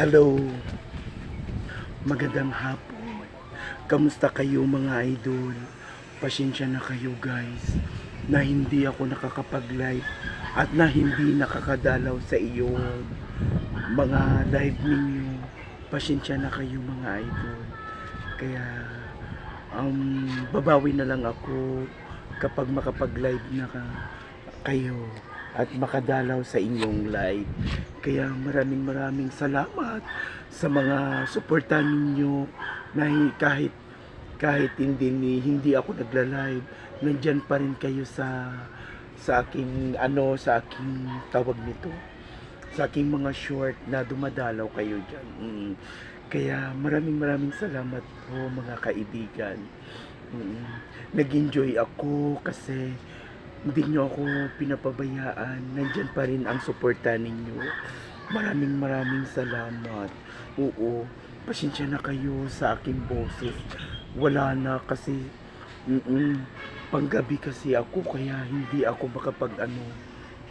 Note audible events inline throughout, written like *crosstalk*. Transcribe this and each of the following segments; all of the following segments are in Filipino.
Hello. Magandang hapon. Kamusta kayo mga idol? Pasensya na kayo guys na hindi ako nakakapag-live at na hindi nakakadalaw sa iyong mga live ninyo. Pasensya na kayo mga idol. Kaya um, babawi na lang ako kapag makapag-live na ka, kayo at makadalaw sa inyong live. Kaya maraming maraming salamat sa mga suporta ninyo na hi- kahit kahit hindi ni hindi ako nagla-live, nandiyan pa rin kayo sa sa aking ano sa aking tawag nito sa aking mga short na dumadalaw kayo diyan. Mm. Kaya maraming maraming salamat po mga kaibigan. Mm. Nag-enjoy ako kasi hindi nyo ako pinapabayaan. Nandyan pa rin ang suporta ninyo. Maraming maraming salamat. Oo, pasensya na kayo sa aking boses. Wala na kasi mm panggabi kasi ako kaya hindi ako makapag ano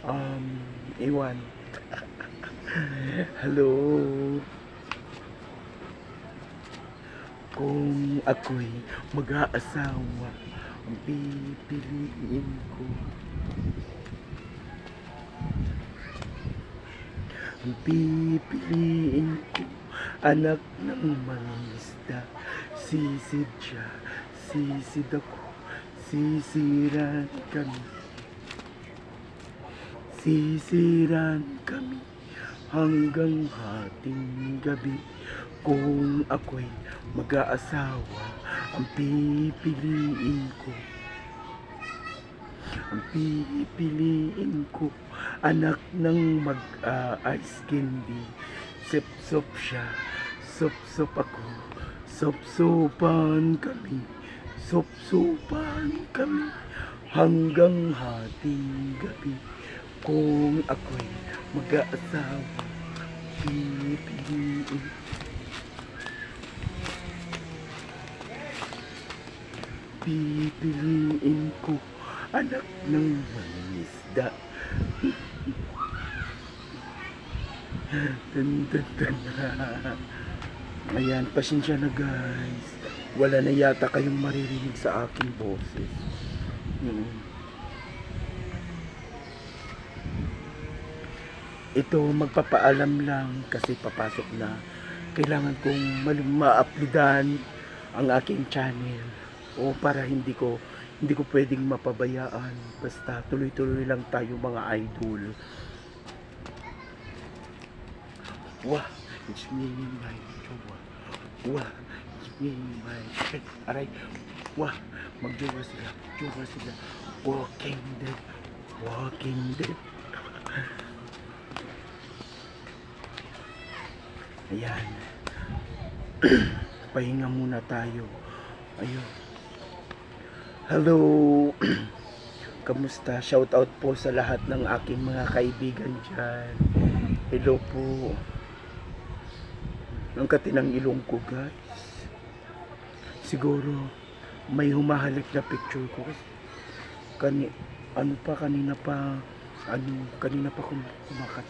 um iwan. *laughs* Hello. Kung ako'y mag-aasawa, pipiliin ko. Ang pipiliin ko, anak ng mangisda. Sisid siya, sisid ako, sisiran kami. Sisiran kami hanggang hating gabi. Kung ako'y mag-aasawa, ang pipiliin ko. Ang pipiliin ko, anak ng mag-ice candy. Sip-sop siya, sop-sop ako. Sop-sopan kami, sop-sopan kami. Hanggang hating gabi, kung ako'y mag-aasawa, pipiliin Pipiliin ko anak ng mangisda. dun, dun, dun. Ayan, pasensya na guys. Wala na yata kayong maririnig sa aking boses. Mm. Ito, magpapaalam lang kasi papasok na. Kailangan kong ma-uploadan ang aking channel. O para hindi ko hindi ko pwedeng mapabayaan. Basta tuloy-tuloy lang tayo mga idol. Wah, it's me, my jowa. Wah, it's me, my... Ay, aray. Wah, magjowa sila. Jowa sila. Walking dead. Walking dead. *laughs* Ayan. *clears throat* Pahinga muna tayo. Ayun. Hello. *clears throat* Kamusta? Shout out po sa lahat ng aking mga kaibigan dyan. Hello po. Ang katinang ilong ko guys. Siguro may humahalik na picture ko. Kani, ano pa kanina pa ano kanina pa kum kumakat.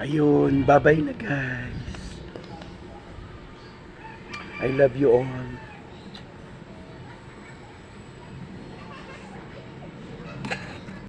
Ayun, bye-bye na guys. I love you all.